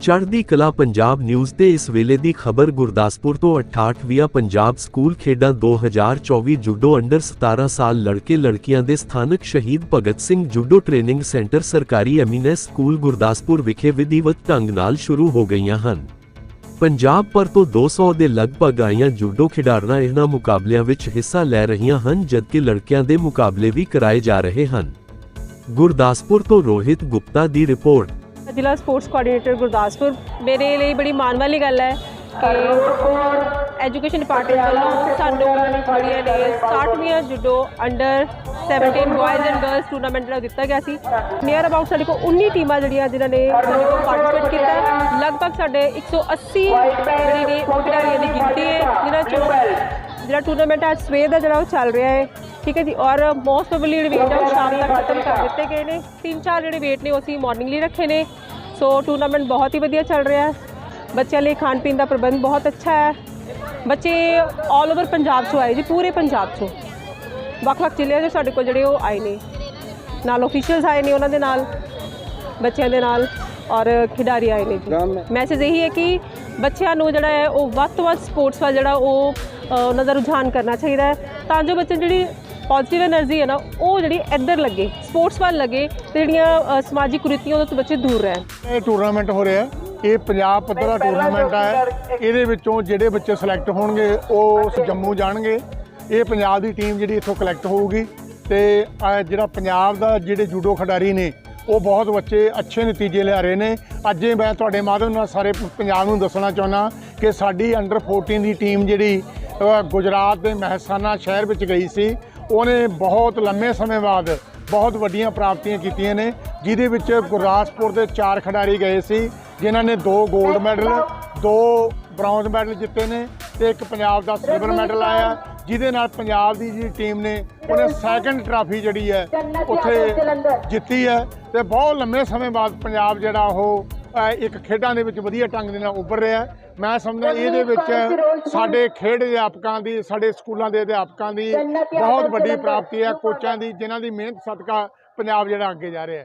ਚੜ੍ਹਦੀ ਕਲਾ ਪੰਜਾਬ ਨਿਊਜ਼ ਤੇ ਇਸ ਵੇਲੇ ਦੀ ਖਬਰ ਗੁਰਦਾਸਪੁਰ ਤੋਂ 68ਵੀਂ ਪੰਜਾਬ ਸਕੂਲ ਖੇਡਾਂ 2024 ਜੂਡੋ ਅੰਡਰ 17 ਸਾਲ ਲੜਕੇ ਲੜਕੀਆਂ ਦੇ ਸਥਾਨਕ ਸ਼ਹੀਦ Bhagat Singh judo training centre ਸਰਕਾਰੀ ਐਮੀਨੈਸ ਸਕੂਲ ਗੁਰਦਾਸਪੁਰ ਵਿਖੇ ਵਿਧੀਵਤ ਢੰਗ ਨਾਲ ਸ਼ੁਰੂ ਹੋ ਗਈਆਂ ਹਨ। ਪੰਜਾਬ ਭਰ ਤੋਂ 200 ਦੇ ਲਗਭਗ ਆਈਆਂ ਜੂਡੋ ਖਿਡਾਰਨਾਂ ਇਹਨਾਂ ਮੁਕਾਬਲਿਆਂ ਵਿੱਚ ਹਿੱਸਾ ਲੈ ਰਹੀਆਂ ਹਨ ਜਦਕਿ ਲੜਕਿਆਂ ਦੇ ਮੁਕਾਬਲੇ ਵੀ ਕਰਾਏ ਜਾ ਰਹੇ ਹਨ। ਗੁਰਦਾਸਪੁਰ ਤੋਂ ਰੋਹਿਤ ਗੁਪਤਾ ਦੀ ਰਿਪੋਰਟ। ਜ਼ਿਲ੍ਹਾ ਸਪੋਰਟਸ ਕੋਆਰਡੀਨੇਟਰ ਗੁਰਦਾਸਪੁਰ। ਮੇਰੇ ਲਈ ਬੜੀ ਮਾਣ ਵਾਲੀ ਗੱਲ ਹੈ ਕਿ ਐਜੂਕੇਸ਼ਨ ਡਿਪਾਰਟਮੈਂਟ ਵੱਲੋਂ ਸਾਨੂੰ ਜਿਹੜੀਆਂ ਨੇ 60ਵੀਂ judo under 17 boys and girls tournament ਜਿਹੜਾ ਦਿੱਤਾ ਗਿਆ ਸੀ। ਨੀਅਰ ਅਬਾਊਟ ਸਾਡੇ ਕੋਲ 19 ਟੀਮਾਂ ਜਿਹੜੀਆਂ ਜਿਨ੍ਹਾਂ ਨੇ ਸਾਡੇ ਕੋਲ ਪਾਰਟਿਸਿਪੇਟ ਕੀਤਾ। ਲਗਭਗ ਸਾਡੇ 180 ਜਿਹੜੀ ਨੇ ਖਿਡਾਰੀਆਂ ਦੀ ਗਿਣਤੀ ਹੈ, ਜਿਨ੍ਹਾਂ ਚੋਂ ਜਿਹੜਾ ਟੂਰਨਾਮੈਂਟ ਅੱਜ ਸਵੇਰ ਦਾ ਜਿਹੜਾ ਉਹ ਚੱਲ ਰਿਹਾ ਹੈ। ਠੀਕ ਹੈ ਜੀ, ਔਰ ਮੋਸਟ ਪ੍ਰੋਬਬਲੀ ਜਿਹੜੇ ਵੇਟ ਆ ਉਹ ਸ਼ਾਮ ਤੱਕ ਖਤਮ ਕਰ ਦਿੱਤੇ ਗਏ ਨੇ। ਤਿੰਨ ਚਾਰ ਜਿਹੜੇ ਵੇਟ ਨੇ ਉਹ ਅਸੀਂ ਮਾਰਨਿੰਗ ਲਈ ਰੱਖੇ ਨੇ। ਸੋ ਟੂਰਨਾਮੈਂਟ ਬਹੁਤ ਹੀ ਵਧੀਆ ਚੱਲ ਰਿਹਾ ਹੈ। ਬੱਚਿਆਂ ਲਈ ਖਾਣ ਪੀਣ ਦਾ ਪ੍ਰਬੰਧ ਬਹੁਤ ਅੱਛਾ ਹੈ। ਬੱਚੇ 올 ਓਵਰ ਪੰਜਾਬ ਚੋਂ ਆਏ ਜੀ ਪੂਰੇ ਪੰਜਾਬ ਚੋਂ। ਵੱਖ-ਵੱਖ ਜ਼ਿਲ੍ਹਿਆਂ ਦੇ ਸਾਡੇ ਕੋਲ ਜਿਹੜੇ ਉਹ ਆਏ ਨੇ। ਨਾਲ ਅਫੀਸ਼ੀਅਲਸ ਆਏ ਨੇ ਉਹਨਾਂ ਦੇ ਨਾਲ ਬੱਚਿਆਂ ਦੇ ਨਾਲ ਔਰ ਖਿਡਾਰੀ ਆਏ ਨੇ ਜੀ। ਮੈਸੇਜ ਇਹੀ ਹੈ ਕਿ ਬੱਚਿਆਂ ਨੂੰ ਜਿਹੜਾ ਹੈ ਉਹ ਵੱਧ ਤੋਂ ਵੱਧ ਸਪੋਰਟਸ ਵੱਲ ਜਿਹੜਾ ਉਹ ਉਹਨਾਂ ਦਾ ਰੁਝਾਨ ਕਰਨਾ ਚਾਹੀਦਾ ਹੈ। ਤਾਂ ਜੋ ਬੱਚੇ ਜਿਹੜੀ ਪੋਜ਼ਿਟਿਵ એનર્ਜੀ ਹੈ ਨਾ ਉਹ ਜਿਹੜੀ ਇੱਧਰ ਲੱਗੇ ਸਪੋਰਟਸ ਵੱਲ ਲੱਗੇ ਤੇ ਜਿਹੜੀਆਂ ਸਮਾਜਿਕ ਕੁਰੀਤੀਆਂ ਤੋਂ ਬੱਚੇ ਦੂਰ ਰਹਿਣ। ਇਹ ਟੂਰਨਾਮੈਂਟ ਹੋ ਰਿਹਾ। ਇਹ ਪੰਜਾਬ ਪੱਧਰ ਦਾ ਟੂਰਨਾਮੈਂਟ ਹੈ। ਇਹਦੇ ਵਿੱਚੋਂ ਜਿਹੜੇ ਬੱਚੇ ਸਿਲੈਕਟ ਹੋਣਗੇ ਉਹ ਜੰਮੂ ਜਾਣਗੇ। ਇਹ ਪੰਜਾਬ ਦੀ ਟੀਮ ਜਿਹੜੀ ਇੱਥੋਂ ਕਲੈਕਟ ਹੋਊਗੀ। ਤੇ ਜਿਹੜਾ ਪੰਜਾਬ ਦਾ ਜਿਹੜੇ ਜੂਡੋ ਖਿਡਾਰੀ ਨੇ ਉਹ ਬਹੁਤ ਬੱਚੇ ਅੱਛੇ ਨਤੀਜੇ ਲਿਆ ਰਹੇ ਨੇ। ਅੱਜ ਮੈਂ ਤੁਹਾਡੇ ਮਾਧਿਅਮ ਨਾਲ ਸਾਰੇ ਪੰਜਾਬ ਨੂੰ ਦੱਸਣਾ ਚਾਹੁੰਦਾ ਕਿ ਸਾਡੀ ਅੰਡਰ 14 ਦੀ ਟੀਮ ਜਿਹੜੀ ਗੁਜਰਾਤ ਦੇ ਮਹਿਸਾਨਾ ਸ਼ਹਿਰ ਵਿੱਚ ਗਈ ਸੀ। ਉਹਨੇ ਬਹੁਤ ਲੰਮੇ ਸਮੇਂ ਬਾਅਦ ਬਹੁਤ ਵੱਡੀਆਂ ਪ੍ਰਾਪਤੀਆਂ ਕੀਤੀਆਂ ਨੇ, ਜਿਹਦੇ ਵਿੱਚ ਗੁਰਦਾਸਪੁਰ ਦੇ ਚਾਰ ਖਿਡਾਰੀ ਗਏ ਸੀ, ਜਿਨ੍ਹਾਂ ਨੇ ਦੋ 골ਡ ਮੈਡਲ ਦੋ ਬ੍ਰੌਂਜ਼ ਮੈਡਲ ਜਿੱਤੇ ਨੇ ਤੇ ਇੱਕ ਪੰਜਾਬ ਦਾ ਸਿਲਵਰ ਮੈਡਲ ਆਇਆ, ਜਿਹਦੇ ਨਾਲ ਪੰਜਾਬ ਦੀ ਜਿਹੜੀ ਟੀਮ ਨੇ, ਉਹਨੇ ਸੈਕੰਡ ਟਰਾਫੀ ਜਿਹੜੀ ਹੈ, ਉੱਥੇ ਜਿੱਤੀ ਹੈ ਤੇ ਬਹੁਤ ਲੰਮੇ ਸਮੇਂ ਬਾਅਦ ਪੰਜਾਬ ਜਿਹੜਾ ਉਹ ਇੱਕ ਖੇਡਾਂ ਦੇ ਵਿੱਚ ਵਧੀਆ ਢੰਗ ਦੇ ਨਾਲ ਉੱਭਰ ਰਿਹਾ। ਮੈਂ ਸਮਝਦਾ ਇਹਦੇ ਵਿੱਚ ਸਾਡੇ ਖੇਡ ਅਧਿਆਪਕਾਂ ਦੀ ਸਾਡੇ ਸਕੂਲਾਂ ਦੇ ਅਧਿਆਪਕਾਂ ਦੀ ਬਹੁਤ ਵੱਡੀ ਪ੍ਰਾਪਤੀ ਹੈ। ਕੋਚਾਂ ਦੀ ਜਿਨ੍ਹਾਂ ਦੀ ਮਿਹਨਤ ਸਦਕਾ ਪੰਜਾਬ ਜਿਹੜਾ ਅੱਗੇ ਜਾ ਰਿਹਾ